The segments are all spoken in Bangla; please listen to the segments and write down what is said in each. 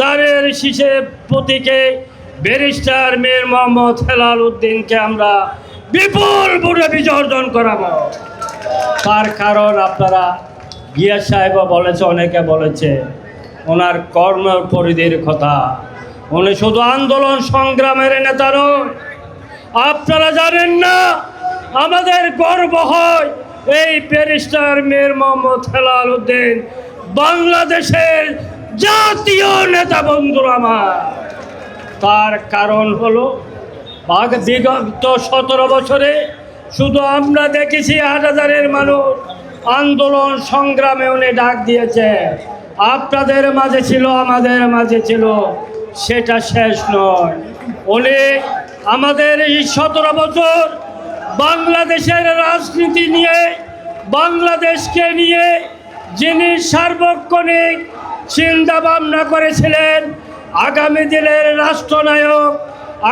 দানের শীষে প্রতীকে ব্যারিস্টার মীর মোহাম্মদ হেলাল উদ্দিনকে আমরা বিপুল ভোটে বিসর্জন করাবো। তার কারণ আপনারা গিয়া সাহেবও বলেছে, অনেকে বলেছে, ওনার কর্ম পরিধির কথা। উনি শুধু আন্দোলন সংগ্রামের নেতা নয় আপনারা জানেন না, আমাদের গর্ব হয় এই ব্যারিস্টার মীর মোহাম্মদ হেলাল উদ্দিন বাংলাদেশের জাতীয় নেতা বন্ধুরা আমার। তার কারণ হলো বিগত সতেরো বছরে শুধু আমরা দেখেছি আট হাজারের মানুষ আন্দোলন সংগ্রামে উনি ডাক দিয়েছে আপনাদের মাঝে ছিল, আমাদের মাঝে ছিল, সেটা শেষ নয়। উনি আমাদের এই সতেরো বছর বাংলাদেশের রাজনীতি নিয়ে, বাংলাদেশকে নিয়ে যিনি সার্বক্ষণিক চিন্তা ভাবনা করেছিলেন আগামী দিনের রাষ্ট্রনায়ক,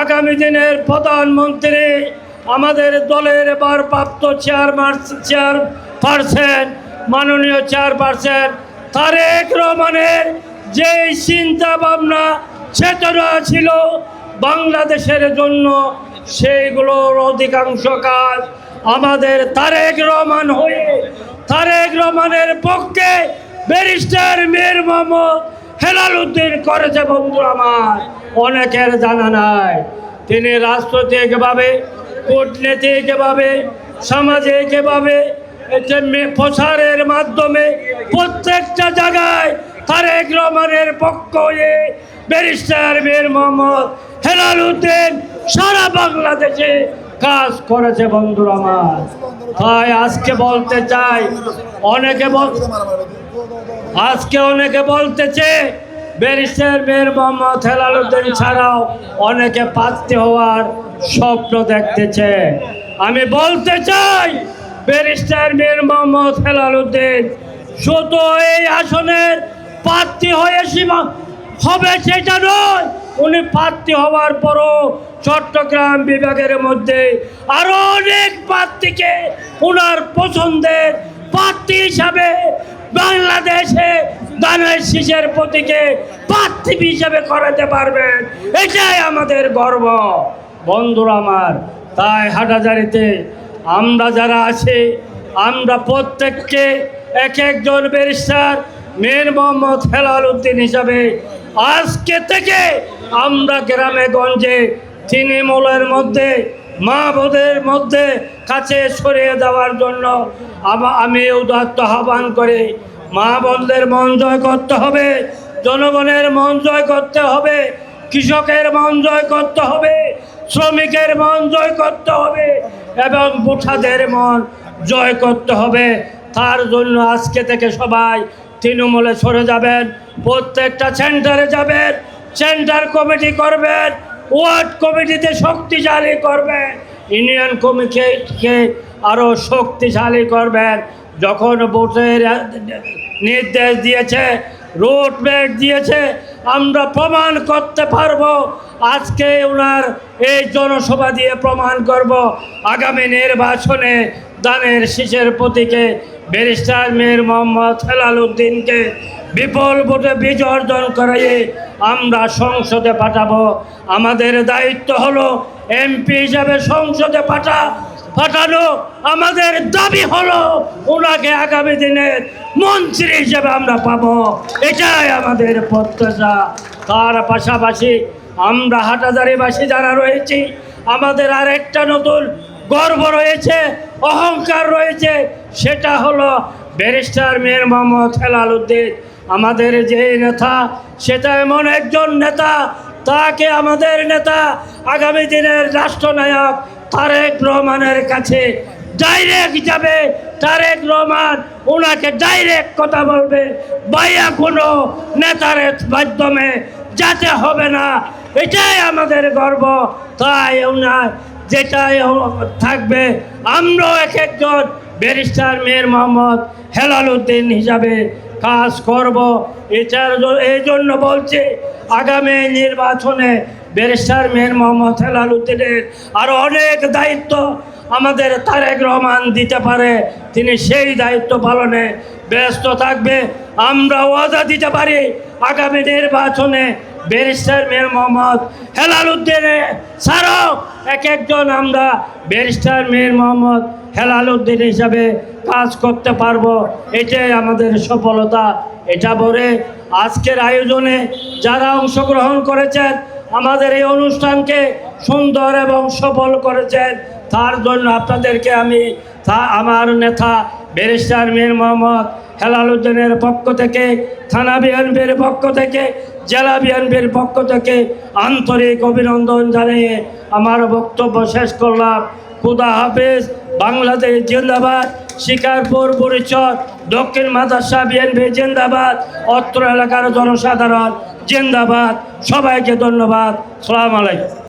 আগামী দিনের প্রধানমন্ত্রী, আমাদের দলের ভারপ্রাপ্ত চেয়ারম্যান চেয়ার পারসেন মাননীয় চেয়ারপারসন তারেক রহমানের যে চিন্তা ভাবনা চেতনা ছিল বাংলাদেশের জন্য, সেইগুলোর অধিকাংশ কাজ আমাদের তারেক রহমান হয়ে, তারেক রহমানের পক্ষে ব্যারিস্টার মীর মোহাম্মদ হেলাল উদ্দিন করেছে বন্ধু আমার। অনেকের জানা নাই। তিনি রাজনৈতিকভাবে কূটনীতিকভাবে সামাজিকভাবে প্রচারের মাধ্যমে প্রত্যেকটা জায়গায় তারেক রহমানের পক্ষ হয়ে ব্যারিস্টার মীর মোহাম্মদ হেলাল উদ্দিন সারা বাংলাদেশে কাজ করেছে বন্ধুরা আমার। তাই আজকে বলতে চাই, অনেকে বল আজকে অনেকে বলতেছে, ব্যারিস্টার মীর মোহাম্মদ হেলাল উদ্দিন ছাড়াও অনেকে প্রার্থী হওয়ার স্বপ্ন দেখতেছে। আমি বলতে চাই, ব্যারিস্টার মীর মোহাম্মদ হেলাল উদ্দিন শুধু এই আসনের প্রার্থী হয়ে সীমা হবে সেটা নয়, উনি প্রার্থী হওয়ার পরও চট্টগ্রাম বিভাগের মধ্যে আরও অনেক প্রার্থীকে ওনার পছন্দের প্রার্থী হিসাবে বাংলাদেশে দানের শীষের প্রতীকে প্রার্থী হিসাবে করাতে পারবেন। এটাই আমাদের গর্ব। বন্ধুরা আমার, তাই হাটাজারিতে আমরা যারা আছি, আমরা প্রত্যেককে এক একজন ব্যারিস্টার মীর মোহাম্মদ হেলাল উদ্দিন হিসাবে আজকে থেকে আমরা গ্রামে গঞ্জে তৃণমূলের মধ্যে মা বোধের মধ্যে কাছে সরিয়ে দেওয়ার জন্য আমি উদাত্ত আহ্বান করি। মা বোনদের মন জয় করতে হবে, জনগণের মন জয় করতে হবে, কৃষকের মন জয় করতে হবে, শ্রমিকের মন জয় করতে হবে এবং বুঠাদের মন জয় করতে হবে। তার জন্য আজকে থেকে সবাই তৃণমূলে সরে যাবেন, প্রত্যেকটা সেন্টারে যাবেন, সেন্টার কমিটি করবেন ওয়ার্ড কমিটিতে শক্তিশালী করবেন ইউনিয়ন কমিটিকে আরও শক্তিশালী করবেন যখন ভোটের নির্দেশ দিয়েছে রোড ম্যাপ দিয়েছে, আমরা প্রমাণ করতে পারব। আজকে ওনার এই জনসভা দিয়ে প্রমাণ করব। আগামী নির্বাচনে দানের শীষের প্রতীকে ব্যারিস্টার মীর মোহাম্মদ হেলাল উদ্দিনকে বিপুল ভোটে বিসর্জন করিয়ে আমরা সংসদে পাঠাবো। আমাদের দায়িত্ব হলো এমপি হিসাবে সংসদে পাঠা, পাঠানো। আমাদের দাবি হলো ওনাকে আগামী দিনের মন্ত্রী হিসেবে আমরা পাবো। এটাই আমাদের প্রত্যাশা। তার পাশাপাশি আমরা হাটাদারিবাসী যারা রয়েছি, আমাদের আরেকটা নতুন গর্ব রয়েছে, অহংকার রয়েছে, সেটা হলো ব্যারিস্টার মীর মোহাম্মদ হেলাল উদ্দিন। আমাদের যে নেতা সেটা এমন একজন নেতা, তাকে আমাদের নেতা, আগামী দিনের রাষ্ট্রনায়ক তারেক রহমানের কাছে ডাইরেক্ট যাবে। তারেক রহমান ওনাকে ডাইরেক্ট কথা বলবে। বাইয়া কোনো নেতার মাধ্যমে যাতে হবে না। এটাই আমাদের গর্ব। তাই ওনার যেটাই থাকবে, আমরাও এক একজন ব্যারিস্টার মেয়ের মোহাম্মদ হেলাল উদ্দিন হিসাবে কাজ করব। জ- এই জন্য বলছি, আগামী নির্বাচনে ব্যারিস্টার মেয়ের মোহাম্মদ হেলাল উদ্দিনের আরও অনেক দায়িত্ব আমাদের তারেক রহমান দিতে পারে। তিনি সেই দায়িত্ব পালনে ব্যস্ত থাকবে। আমরা ওয়াদা দিতে পারি, আগামী নির্বাচনে ব্যারিস্টার মীর মোহাম্মদ হেলাল ছাড়াও এক একজন আমরা ব্যারিস্টার মীর মোহাম্মদ হেলাল উদ্দিন হিসাবে কাজ করতে পারব। এটাই আমাদের সফলতা। এটা বলে আজকের আয়োজনে যারা অংশগ্রহণ করেছেন, আমাদের এই অনুষ্ঠানকে সুন্দর এবং সফল করেছেন। তার জন্য আপনাদেরকে আমি আমার নেতা ব্যারিস্টার মীর মোহাম্মদ হেলাল উদ্দিনের পক্ষ থেকে, থানা বিএনপির পক্ষ থেকে, জেলা বিএনপির পক্ষ থেকে আন্তরিক অভিনন্দন জানিয়ে আমার বক্তব্য শেষ করলাম। খুদা হাফেজ, বাংলাদেশ জিন্দাবাদ, শিকারপুর পরিচর দক্ষিণ মাদাসা বিএনপি জিন্দাবাদ, অত্র এলাকার জনসাধারণ জিন্দাবাদ। সবাইকে ধন্যবাদ। সালাম আলাইকুম।